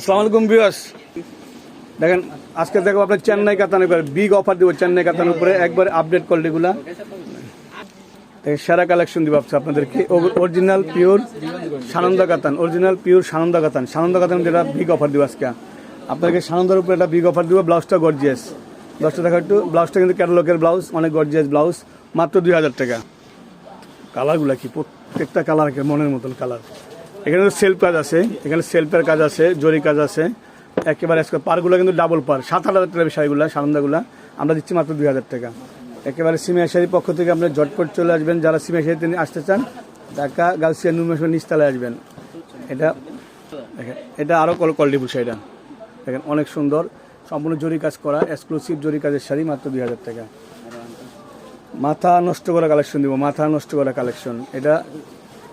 আসসালামু আলাইকুম বিয়াস দেখেন, আজকে দেখো আপনার চেন্নাই, কাতানের উপরে। বিগ অফার দিব চেন্নাই, কাতানের উপরে। একবার আপডেট কোয়ালিটিগুলা সেরা কালেকশন দিব আপনাদেরকে। অরিজিনাল পিওর সানন্দা কাতান। অরিজিনাল পিওর সানন্দা কাতান। সানন্দা কাতান যেটা বিগ অফার দিব আজকে। আপনাকে সানন্দার উপরে একটা বিগ অফার দিব। ব্লাউজটা গর্জিয়াস ব্লাউজটা দেখা একটু। ব্লাউজটা কিন্তু ক্যাটালগের ব্লাউজ অনেক গর্জিয়াস ব্লাউজ মাত্র দুই হাজার টাকা। কালারগুলো কি? প্রত্যেকটা কালার মনের মতন কালার এখানে সেলফ কাজ আছে, এখানে সেলফের কাজ আছে, জরি কাজ আছে। একেবারে পারগুলো কিন্তু ডাবল পার, সাত হাজার টাকা শাড়িগুলো সানন্দাগুলো। আমরা দিচ্ছি মাত্র দুই হাজার টাকা। একেবারে সিমিয়া শাড়ির পক্ষ থেকে আপনার ঝটপট চলে আসবেন। যারা সিমিয়া শাড়িতে আসতে চান, ঢাকা গালসিয়া নুমেশ্বর নিচতলায় আসবেন। এটা, দেখেন, এটা আরও কল কোয়ালিটিফুল শাড়িটা দেখেন, অনেক সুন্দর। সম্পূর্ণ জরি কাজ করা এক্সক্লুসিভ জরি কাজের শাড়ি মাত্র দুই হাজার টাকা। মাথা নষ্ট করা কালেকশন দিব, মাথা নষ্ট করা কালেকশন এটা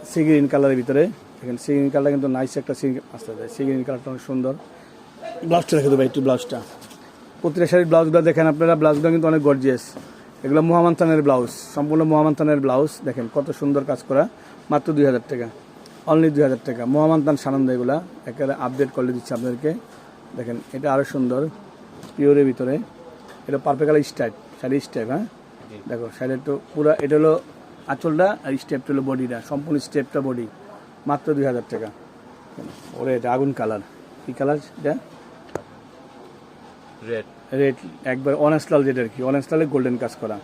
সি গ্রিন কালারের ভিতরে। দেখেন সি গ্রিন কালার কিন্তু নাইস একটা সি আসতে যায় সি গ্রিন কালারটা অনেক সুন্দর। ব্লাউজটা দেখে দেবো একটু ব্লাউজটা প্রতিটা শাড়ির ব্লাউজগুলো দেখেন আপনারা ব্লাউজগুলো কিন্তু অনেক গর্জিয়াস এগুলো মোহাম্মদ থানের ব্লাউজ সম্পূর্ণ মোহাম্মদ থানের ব্লাউজ দেখেন কত সুন্দর কাজ করা মাত্র দুই হাজার টাকা। অনলি দুই হাজার টাকা। মোহাম্মদ থান সানন্দ এগুলা একেবারে আপডেট করে দিচ্ছে আপনাদেরকে। দেখেন এটা আরও সুন্দর পিওরের ভিতরে। এটা পারফেক্ট কালার স্টাইপ শাড়ির স্টাইপ হ্যাঁ? দেখো শাড়ির তো পুরো এটা হলো আঁচলটা আর স্টেপটা হলো বডিটা সম্পূর্ণ স্টেপটা বডি মাত্র দুই হাজার টাকা। ওরে এটা আগুন কালার। কি কালার এটা? রেড রেড একবার অনেস্ট লাল যেটা আর কি। অনেস্ট লালে গোল্ডেন কাজ করা।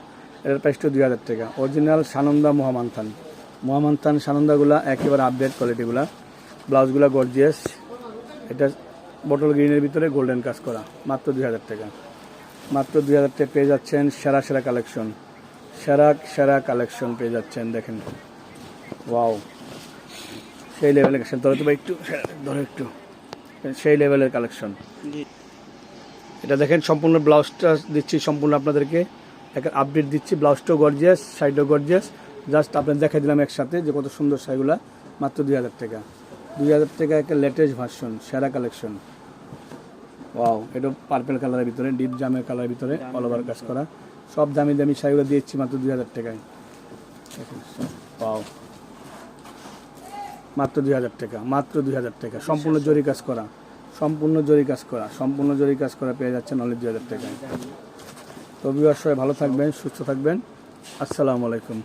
এটার প্রাইসটা দুই হাজার টাকা। অরিজিনাল সানন্দা মহামান্থান। মহামান্থান সানন্দাগুলা একেবারে আপডেট কোয়ালিটিগুলা ব্লাউজগুলা গর্জিয়াস এটা বটল গ্রিনের ভিতরে গোল্ডেন কাজ করা। মাত্র দুই হাজার টাকা। মাত্র দুই হাজার টাকা পেয়ে যাচ্ছেন সেরা সেরা কালেকশন সেরা সেরা কালেকশন পেয়ে যাচ্ছেন দেখেন। ওয়াও সেই লেভেলের কালেকশন ধরো তো ভাই একটু ধরো একটু সেই লেভেলের কালেকশন এটা দেখেন সম্পূর্ণ ব্লাউজটা দিচ্ছি সম্পূর্ণ আপনাদেরকে একটা আপডেট দিচ্ছি। ব্লাউজটাও গর্জিয়াস সাইডও গর্জিয়াস জাস্ট আপনার দেখাই দিলাম একসাথে যে কত সুন্দর শাড়িগুলা মাত্র দুই হাজার টাকা। দুই হাজার টাকা একটা লেটেস্ট ভার্সন সেরা কালেকশন ওয়াও এটা পার্পেল কালারের ভিতরে ডিপ জামের কালারের ভিতরে অল ওভার কাজ করা। সব দামি দামি শাড়িগুলো দিচ্ছি মাত্র দুই হাজার টাকায়। ওয়াও মাত্র দুই হাজার টাকা, মাত্র দুই হাজার টাকা। সম্পূর্ণ জরি কাজ করা, সম্পূর্ণ জরি কাজ করা, সম্পূর্ণ জরি কাজ করা পেয়ে যাচ্ছেন অনেক দুই হাজার টাকা তো বিবার সবাই ভালো থাকবেন, সুস্থ থাকবেন। আসসালামু আলাইকুম।